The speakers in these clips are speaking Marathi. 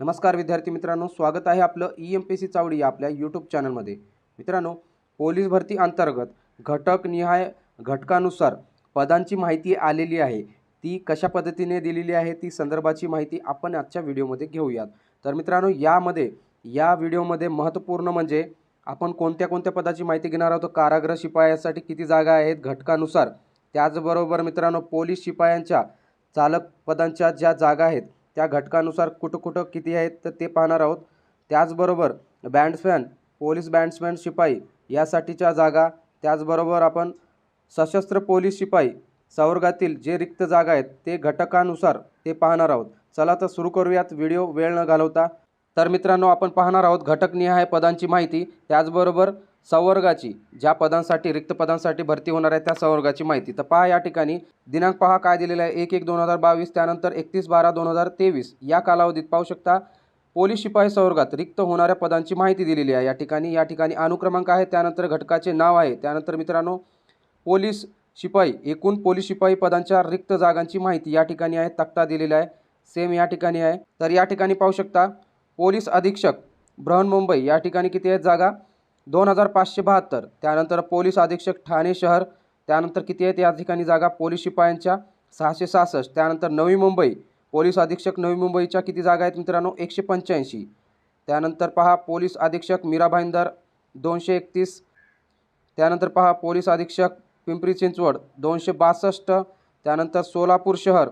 नमस्कार विद्यार्थी मित्रांनो स्वागत आहे आपलं E M P C Chavadi या आपल्या यूट्यूब चॅनलमध्ये मित्रांनो पोलीस भरती अंतर्गत घटक निहाय घटकानुसार पदांची माहिती आलेली आहे. ती कशा पद्धतीने दिलेली आहे ती संदर्भाची माहिती आपण आजच्या व्हिडिओमध्ये घेऊयात. तर मित्रांनो यामध्ये या व्हिडिओमध्ये महत्त्वपूर्ण म्हणजे आपण कोणत्या कोणत्या पदाची माहिती घेणार आहोत कारागृह शिपायासाठी किती जागा आहेत घटकानुसार. त्याचबरोबर मित्रांनो पोलीस शिपायांच्या चालक पदांच्या ज्या जागा आहेत त्या घटकानुसार कुठं कुठं किती आहेत तर ते पाहणार आहोत. त्याचबरोबर बँड्समॅन पोलीस बँड्समॅन शिपाई यासाठीच्या जागा त्याचबरोबर आपण सशस्त्र पोलीस शिपाई संवर्गातील जे रिक्त जागा आहेत ते घटकानुसार ते पाहणार आहोत. चला तर सुरू करूयात. व्हिडिओ वेळ न घालवता. तर मित्रांनो आपण पाहणार आहोत घटकनिहाय पदांची माहिती. त्याचबरोबर संवर्गाची ज्या पदांसाठी रिक्त पदांसाठी भरती होणार आहे त्या संवर्गाची माहिती. तर पहा या ठिकाणी दिनांक पहा काय दिलेला आहे. एक एक दोन हजार बावीस त्यानंतर एकतीस बारा दोन हजार तेवीस. या कालावधीत पाहू शकता पोलीस शिपाई संवर्गात रिक्त होणाऱ्या पदांची माहिती दिलेली आहे. या ठिकाणी या ठिकाणी अनुक्रमांक आहे त्यानंतर घटकाचे नाव आहे. त्यानंतर मित्रांनो पोलीस शिपाई एकूण पोलीस शिपाई पदांच्या रिक्त जागांची माहिती या ठिकाणी आहे तक्ता दिलेला आहे. सेम या ठिकाणी आहे. तर या ठिकाणी पाहू शकता पोलीस अधीक्षक बृहन्मुंबई या ठिकाणी किती आहेत जागा? दोन हजार पाचशे बहात्तर. त्यानंतर पोलीस अधीक्षक ठाणे शहर त्यानंतर किती आहेत? या ठिकाणी जागा पोलीस शिपायांच्या सहाशे सहासष्ट. त्यानंतर नवी मुंबई पोलीस अधीक्षक नवी मुंबईच्या किती जागा आहेत मित्रांनो? एकशे पंच्याऐंशी. त्यानंतर पहा पोलीस अधीक्षक मीरा भाईंदर दोनशे एकतीस. त्यानंतर पहा पोलीस अधीक्षक पिंपरी चिंचवड दोनशे बासष्ट. त्यानंतर सोलापूर शहर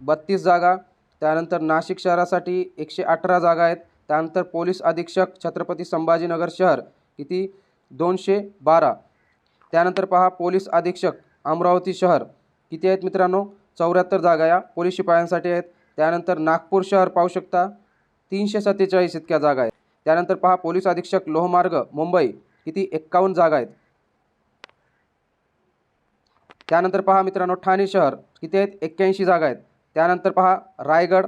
बत्तीस जागा. त्यानंतर नाशिक शहरासाठी एकशे अठरा जागा आहेत. त्यानंतर पोलीस अधीक्षक छत्रपती संभाजीनगर शहर किती दोनशे बारा. त्यानंतर पहा पोलीस अधीक्षक अमरावती शहर. किती आहेत मित्रांनो? चौऱ्याहत्तर जागा या पोलीस शिपायांसाठी आहेत. त्यानंतर नागपूर शहर पाहू शकता तीनशे सत्तेचाळीस इतक्या जागा आहेत. त्यानंतर पहा पोलीस अधीक्षक लोहमार्ग मुंबई किती एक्कावन्न जागा आहेत. त्यानंतर पहा मित्रांनो ठाणे शहर किती आहेत? एक्क्याऐंशी जागा आहेत. त्यानंतर पहा रायगड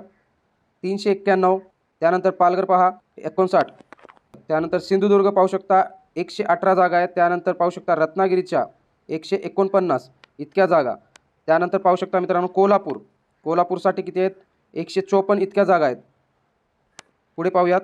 तीनशे एक्क्याण्णव. त्यानंतर पालघर पहा एकोणसाठ. त्यानंतर सिंधुदुर्ग पाहू शकता एकशे अठरा जागा आहेत. त्यानंतर पाहू शकता रत्नागिरीच्या एकशे एकोणपन्नास इतक्या जागा. त्यानंतर पाहू शकता मित्रांनो कोल्हापूर. कोल्हापूरसाठी किती आहेत? एकशे चोपन्न इतक्या जागा आहेत. पुढे पाहूयात.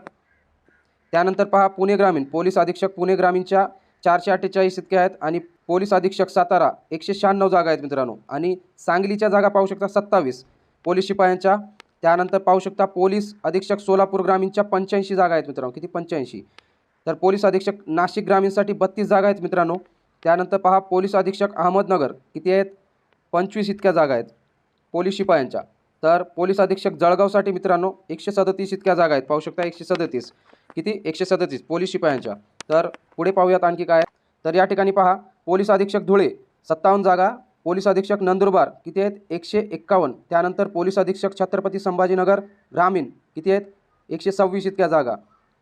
त्यानंतर पहा पुणे ग्रामीण. पोलीस अधीक्षक पुणे ग्रामीणच्या चारशे अठ्ठेचाळीस इतक्या आहेत आणि पोलीस अधीक्षक सातारा एकशे शहाण्णव जागा आहेत मित्रांनो. आणि सांगलीच्या जागा पाहू शकता सत्तावीस. पोलीस शिपायांच्या त्यानंतर पाहू शकता पोलीस अधीक्षक सोलापूर ग्रामीणच्या पंच्याऐंशी जागा आहेत मित्रांनो. किती? पंच्याऐंशी. तर पोलीस अधीक्षक नाशिक ग्रामीणसाठी बत्तीस जागा आहेत मित्रांनो. त्यानंतर पहा पोलीस अधीक्षक अहमदनगर किती आहेत? पंचवीस इतक्या जागा आहेत. पोलीस शिपायांच्या. तर पोलीस अधीक्षक जळगावसाठी मित्रांनो एकशे सदतीस इतक्या जागा आहेत. पाहू शकता एकशे सदतीस. किती? एकशे सदतीस. पोलीस शिपायांच्या. तर पुढे पाहूयात आणखी काय तर या ठिकाणी पहा पोलीस अधीक्षक धुळे सत्तावन्न जागा. पोलीस अधीक्षक नंदुरबार किती आहेत? एकशे एक्कावन्न. त्यानंतर पोलीस अधीक्षक छत्रपती संभाजीनगर ग्रामीण किती आहेत? एकशे सव्वीस इतक्या जागा.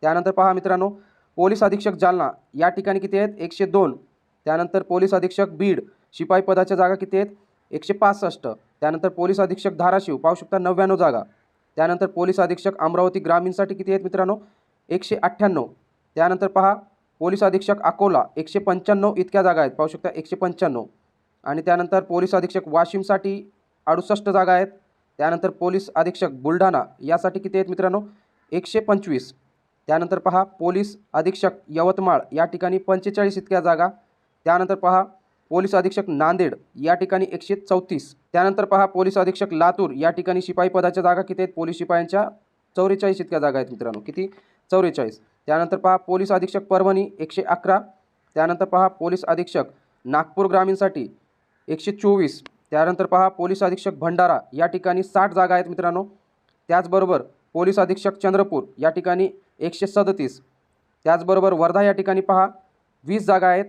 त्यानंतर पहा मित्रांनो पोलीस अधीक्षक जालना या ठिकाणी किती आहेत? एकशे दोन. त्यानंतर पोलीस अधीक्षक बीड शिपाई पदाच्या जागा किती आहेत? एकशे पासष्ट. त्यानंतर पोलीस अधीक्षक धाराशिव पाहू शकता नव्याण्णव जागा. त्यानंतर पोलीस अधीक्षक अमरावती ग्रामीणसाठी किती आहेत मित्रांनो? एकशे अठ्ठ्याण्णव. त्यानंतर पहा पोलीस अधीक्षक अकोला एकशे पंच्याण्णव इतक्या जागा आहेत. पाहू शकता एकशे पंच्याण्णव. आणि त्यानंतर पोलीस अधीक्षक वाशिमसाठी अडुसष्ट जागा आहेत. त्यानंतर पोलीस अधीक्षक बुलढाणा यासाठी किती आहेत मित्रांनो? एकशे पंचवीस. त्यानंतर पहा पोलीस अधीक्षक यवतमाळ या ठिकाणी पंचेचाळीस इतक्या जागा. त्यानंतर पहा पोलीस अधीक्षक नांदेड या ठिकाणी एकशे चौतीस. त्यानंतर पहा पोलीस अधीक्षक लातूर या ठिकाणी शिपाई पदाच्या जागा किती आहेत? पोलीस शिपायांच्या चौवेचाळीस इतक्या जागा आहेत मित्रांनो. किती? चौवेचाळीस त्यानंतर पहा पोलीस अधीक्षक परभणी एकशे अकरा. त्यानंतर पहा पोलीस अधीक्षक नागपूर ग्रामीणसाठी एकशे चोवीस. त्यानंतर पहा पोलीस अधीक्षक भंडारा या ठिकाणी साठ जागा आहेत मित्रांनो. त्याचबरोबर पोलीस अधीक्षक चंद्रपूर या ठिकाणी एकशे सदतीस. त्याचबरोबर वर्धा या ठिकाणी पहा वीस जागा आहेत.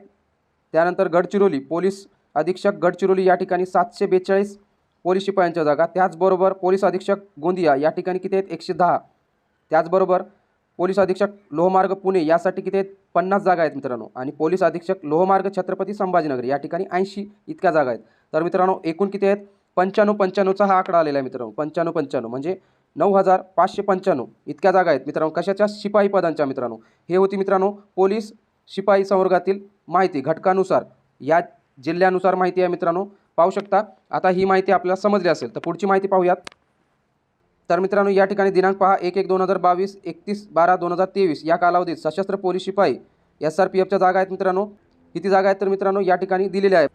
त्यानंतर गडचिरोली पोलीस अधीक्षक गडचिरोली या ठिकाणी सातशे बेचाळीस पोलीस शिपायांच्या जागा. त्याचबरोबर पोलीस अधीक्षक गोंदिया या ठिकाणी किती आहेत? एकशे दहा. त्याचबरोबर पोलीस अधीक्षक लोहमार्ग पुणे यासाठी किती आहेत? पन्नास जागा आहेत मित्रांनो. आणि पोलीस अधीक्षक लोहमार्ग छत्रपती संभाजीनगर या ठिकाणी ऐंशी इतक्या जागा आहेत. तर मित्रांनो एकूण किती आहेत? पंच्याण्णव पंच्याण्णवचा हा आकडा आलेला आहे मित्रांनो. पंच्याण्णव पंच्याण्णव म्हणजे नऊ हजार पाचशे पंच्याण्णव इतक्या जागा आहेत मित्रांनो. कशाच्या? शिपाई पदांच्या मित्रांनो. हे होती मित्रांनो पोलीस शिपाई संवर्गातील माहिती. घटकानुसार या जिल्ह्यानुसार माहिती आहे मित्रांनो. पाहू शकता. आता ही माहिती आपल्याला समजली असेल तर पुढची माहिती पाहूयात. तर मित्रांनो या ठिकाणी दिनांक पहा एक एक दोन हजार बावीस एकतीस बारा दोन हजार तेवीस या कालावधीत सशस्त्र पोलीस शिपाई एस आर पी एफच्या जागा आहेत मित्रांनो. किती जागा आहेत तर मित्रांनो या ठिकाणी दिलेल्या आहेत.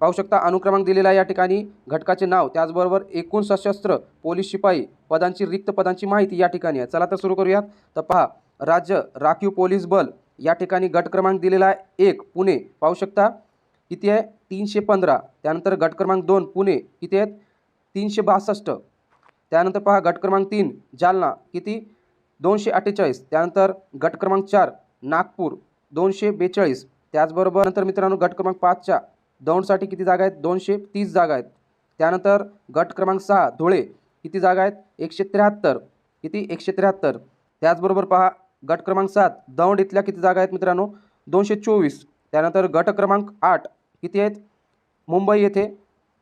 पाहू शकता अनुक्रमांक दिलेला आहे या ठिकाणी. घटकाचे नाव त्याचबरोबर एकूण सशस्त्र पोलीस शिपाई पदांची रिक्त पदांची माहिती या ठिकाणी आहे. चला तर सुरू करूयात. तर पहा राज्य राखीव पोलीस बल या ठिकाणी गट क्रमांक दिलेला आहे एक पुणे. पाहू शकता किती आहे तीनशे पंधरा. त्यानंतर गट क्रमांक दोन पुणे. किती आहेत तीनशे बासष्ट. त्यानंतर पहा गट क्रमांक तीन जालना. किती? दोनशे अठ्ठेचाळीस. त्यानंतर गट क्रमांक चार नागपूर. दोनशे बेचाळीस. त्याचबरोबर नंतर मित्रांनो गट क्रमांक पाचच्या दौंडसाठी किती जागा आहेत? दोनशे तीस जागा आहेत. त्यानंतर गट क्रमांक सहा धुळे. किती जागा आहेत? एकशे त्र्याहत्तर. किती? एकशे त्र्याहत्तर. त्याचबरोबर पहा गट क्रमांक सात दौंड इथल्या किती जागा आहेत मित्रांनो? दोनशे चोवीस. त्यानंतर गट क्रमांक आठ किती आहेत? मुंबई येथे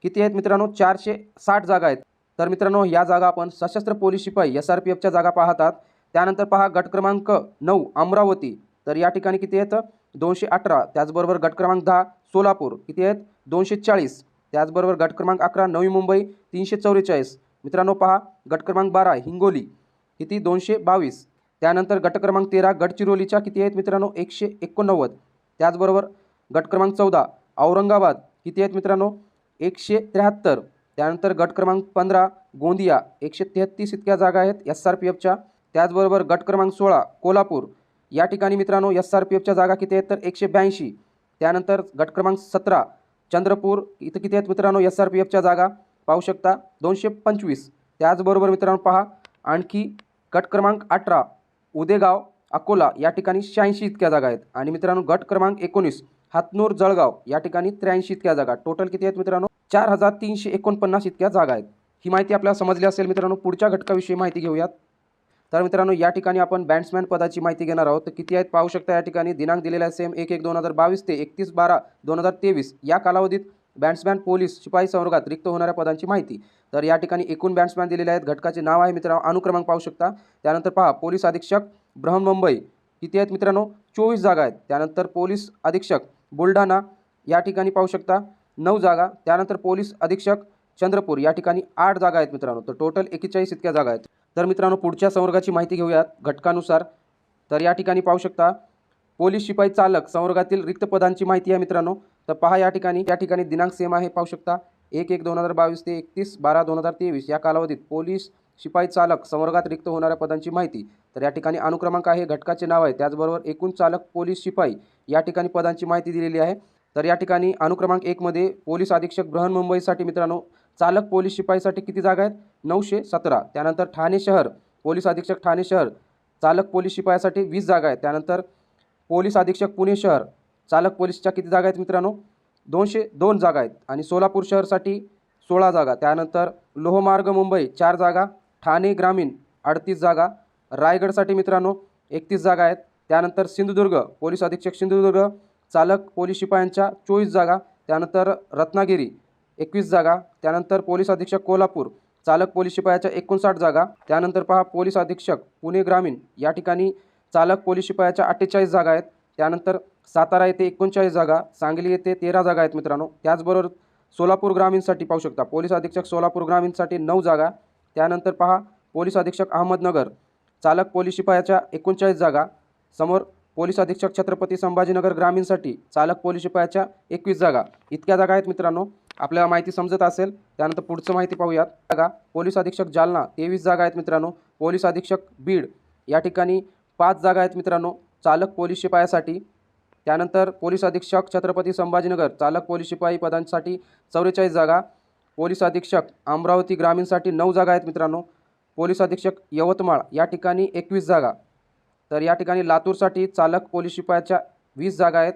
किती आहेत मित्रांनो? चारशे साठ जागा आहेत. तर मित्रांनो या जागा आपण सशस्त्र पोलीस शिपाई एस आर पी एफच्या जागा पाहतात. त्यानंतर पहा गट क्रमांक नऊ अमरावती. तर या ठिकाणी किती आहेत? दोनशे अठरा. त्याचबरोबर गट क्रमांक दहा सोलापूर. किती आहेत? दोनशे चाळीस. त्याचबरोबर गट क्रमांक अकरा नवी मुंबई. तीनशे चौवेचाळीस. मित्रांनो पहा गट क्रमांक बारा हिंगोली. किती? दोनशे बावीस. त्यानंतर गट क्रमांक तेरा गडचिरोलीच्या किती आहेत मित्रांनो? एकशे एकोणनव्वद. त्याचबरोबर गट क्रमांक चौदा औरंगाबाद. किती आहेत मित्रांनो? एकशे त्र्याहत्तर. त्यानंतर गट क्रमांक पंधरा गोंदिया एकशे तेहत्तीस इतक्या जागा आहेत एस आर पी एफच्या त्याचबरोबर गट क्रमांक सोळा कोल्हापूर. या ठिकाणी मित्रांनो एस आर पी एफच्या जागा किती आहेत तर एकशे ब्याऐंशी. त्यानंतर गट क्रमांक सतरा चंद्रपूर इथं किती आहेत मित्रांनो एस आर पी एफच्या जागा? पाहू शकता दोनशे पंचवीस. त्याचबरोबर मित्रांनो पहा आणखी गट क्रमांक अठरा उदेगाव अकोला या ठिकाणी शहाऐंशी इतक्या जागा आहेत. आणि मित्रांनो गट क्रमांक एकोणीस हातनूर जळगाव या ठिकाणी त्र्याऐंशी इतक्या जागा. टोटल किती आहेत मित्रांनो? चार हजार तीनशे एकोणपन्नास इतक्या जागा आहेत. ही माहिती आपल्याला समजली असेल मित्रांनो पुढच्या घटकाविषयी माहिती घेऊयात. तर मित्रांनो या ठिकाणी आपण बॅट्समॅन पदाची माहिती घेणार आहोत. तर किती आहेत पाहू शकता या ठिकाणी. दिनांक दिलेला आहे सेम एक एक दोन हजार बावीस ते एकतीस बारा दोन हजार तेवीस. या कालावधीत बॅट्समॅन पोलीस शिपाई संवर्गात रिक्त होणाऱ्या पदांची माहिती. तर या ठिकाणी एकूण बॅट्समॅन दिलेले आहेत. घटकाचे नाव आहे मित्रांनो अनुक्रमांक पाहू शकता. त्यानंतर पहा पोलीस अधीक्षक बृहन्मुंबई किती आहेत मित्रांनो? चोवीस जागा आहेत. त्यानंतर पोलीस अधीक्षक बुलढाणा. या ठिकाणी पाहू शकता. नऊ जागा त्यानंतर पोलीस अधीक्षक चंद्रपूर या ठिकाणी आठ जागा आहेत मित्रांनो. तर टोटल एकेचाळीस इतक्या जागा आहेत. तर मित्रांनो पुढच्या संवर्गाची माहिती घेऊयात घटकानुसार. तर या ठिकाणी पाहू शकता पोलीस शिपाई चालक संवर्गातील रिक्त पदांची माहिती आहे मित्रांनो. तर पहा या ठिकाणी या ठिकाणी दिनांक सेम आहे पाहू शकता. एक एक दोन हजार बावीस ते एकतीस बारा दोन हजार तेवीस या कालावधीत पोलीस शिपाई चालक संवर्गात रिक्त होणाऱ्या पदांची माहिती. तर या ठिकाणी अनुक्रमांक आहे घटकाचे नाव आहे. त्याचबरोबर एकूण चालक पोलीस शिपाई या ठिकाणी पदांची माहिती दिलेली आहे. तर या ठिकाणी अनुक्रमांक एकमध्ये पोलीस अधीक्षक बृहन्मुंबईसाठी मित्रांनो चालक पोलीस शिपाईसाठी किती जागा आहेत? नऊशे सतरा. त्यानंतर ठाणे शहर पोलीस अधीक्षक ठाणे शहर चालक पोलीस शिपायासाठी वीस जागा आहेत. त्यानंतर पोलीस अधीक्षक पुणे शहर चालक पोलीसच्या किती जागा आहेत मित्रांनो? दोनशे दोन जागा आहेत. आणि सोलापूर शहरसाठी सोळा जागा. त्यानंतर लोहमार्ग मुंबई चार जागा. ठाणे ग्रामीण अडतीस जागा. रायगडसाठी मित्रांनो एकतीस जागा आहेत. त्यानंतर सिंधुदुर्ग पोलीस अधीक्षक सिंधुदुर्ग चालक पोलीस शिपायांच्या चोवीस जागा त्यानंतर रत्नागिरी एकवीस जागा त्यानंतर पोलीस अधीक्षक कोल्हापूर चालक पोलीस शिपायाच्या एकोणसाठ जागा त्यानंतर पहा पोलीस अधीक्षक पुणे ग्रामीण या ठिकाणी चालक पोलीस शिपायाच्या अठ्ठेचाळीस जागा आहेत त्यानंतर सातारा येथे एकोणचाळीस जागा सांगली येथे तेरा जागा आहेत मित्रांनो. त्याचबरोबर सोलापूर ग्रामीणसाठी पाहू शकता पोलीस अधीक्षक सोलापूर ग्रामीणसाठी नऊ जागा त्यानंतर पहा पोलीस अधीक्षक अहमदनगर चालक पोलीस शिपायाच्या एकोणचाळीस जागा समोर पोलीस अधीक्षक छत्रपती संभाजीनगर ग्रामीणसाठी चालक पोलीस शिपायाच्या एकवीस जागा. इतक्या जागा आहेत मित्रांनो. आपल्याला माहिती समजत असेल. त्यानंतर पुढचं माहिती पाहूयात. जागा. पोलीस अधीक्षक जालना तेवीस जागा आहेत मित्रांनो. पोलीस अधीक्षक बीड या ठिकाणी पाच जागा आहेत मित्रांनो. चालक पोलीस शिपायासाठी. त्यानंतर पोलीस अधीक्षक छत्रपती संभाजीनगर चालक पोलीस शिपाई पदांसाठी चौवेचाळीस जागा. पोलीस अधीक्षक अमरावती ग्रामीणसाठी नऊ जागा आहेत मित्रांनो. पोलीस अधीक्षक यवतमाळ या ठिकाणी एकवीस जागा. तर या ठिकाणी लातूरसाठी चालक पोलीस शिपायाच्या वीस जागा आहेत.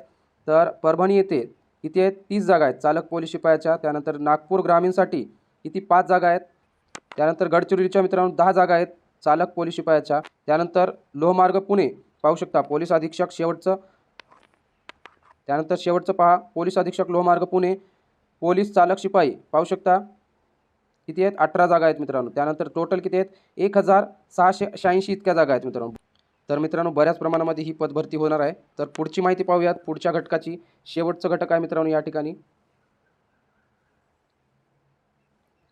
तर परभणी येथे इथे आहेत तीस जागा आहेत चालक पोलीस शिपायाच्या. त्यानंतर नागपूर ग्रामीणसाठी इथे पाच जागा आहेत. त्यानंतर गडचिरोलीच्या मित्रांनो दहा जागा आहेत चालक पोलीस शिपायाच्या. त्यानंतर लोहमार्ग पुणे पाहू शकता पोलीस अधीक्षक शेवटचं. त्यानंतर शेवटचं पहा पोलीस अधीक्षक लोहमार्ग पुणे पोलीस चालक शिपाई पाहू शकता. किती आहेत अठरा जागा आहेत मित्रांनो. त्यानंतर टोटल किती आहेत? एक हजार सहाशे शहाऐंशी इतक्या जागा आहेत मित्रांनो. तर मित्रांनो बऱ्याच प्रमाणामध्ये ही पदभरती होणार आहे. तर पुढची माहिती पाहूयात. पुढच्या घटकाची शेवटचं घटक आहे मित्रांनो या ठिकाणी.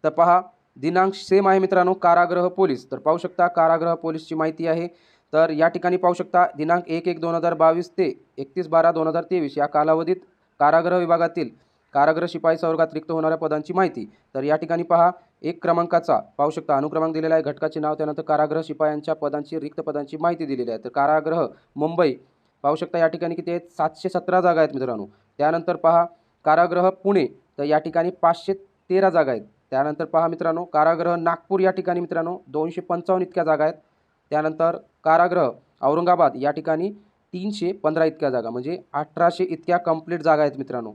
तर पहा दिनांक सेम आहे मित्रांनो कारागृह पोलीस. तर पाहू शकता कारागृह पोलीसची माहिती आहे. तर या ठिकाणी पाहू शकता दिनांक एक एक दोन हजार बावीस ते एकतीस बारा दोन हजार तेवीस या कालावधीत कारागृह विभागातील कारागृह शिपाई संवर्गात रिक्त होणाऱ्या पदांची माहिती. तर या ठिकाणी पहा एक क्रमांकाचा पाहू शकता. अनुक्रमांक दिलेला आहे. घटकाचे नाव त्यानंतर कारागृह शिपायांच्या पदांची रिक्त पदांची माहिती दिलेली आहे. तर कारागृह मुंबई पाहू शकता या ठिकाणी किती आहेत? सातशे सतरा जागा आहेत मित्रांनो. त्यानंतर पहा कारागृह पुणे तर या ठिकाणी पाचशे तेरा जागा आहेत. त्यानंतर पहा मित्रांनो कारागृह नागपूर या ठिकाणी मित्रांनो दोनशे पंचावन्न इतक्या जागा आहेत. त्यानंतर कारागृह औरंगाबाद या ठिकाणी तीनशे पंधरा इतक्या जागा म्हणजे अठराशे इतक्या कंप्लीट जागा आहेत मित्रांनो.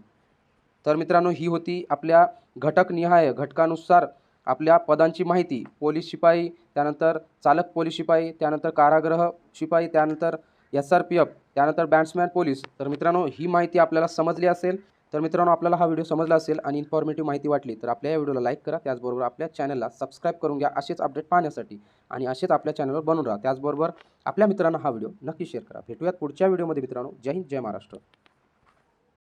तर मित्रांनो ही होती आपल्या घटकनिहाय घटकानुसार आपल्या पदांची माहिती पोलीस शिपाई त्यानंतर चालक पोलीस शिपाई त्यानंतर कारागृह शिपाई त्यानंतर एस आर पी एफ त्यानंतर बॅट्समॅन पोलीस. तर मित्रांनो ही माहिती आपल्याला समजली असेल तर मित्रांनो आपल्याला हा व्हिडिओ समजला असेल आणि इन्फॉर्मेटिव्ह माहिती वाटली तर आपल्या या व्हिडिओला लाईक करा. त्याचबरोबर आपल्या चॅनलला सबस्क्राईब करून घ्या असेच अपडेट पाहण्यासाठी आणि असेच आपल्या चॅनलवर बनून राहा. त्याचबरोबर आपल्या मित्रांना हा व्हिडिओ नक्की शेअर करा. भेटूयात पुढच्या व्हिडिओमध्ये मित्रांनो. जय हिंद जय महाराष्ट्र.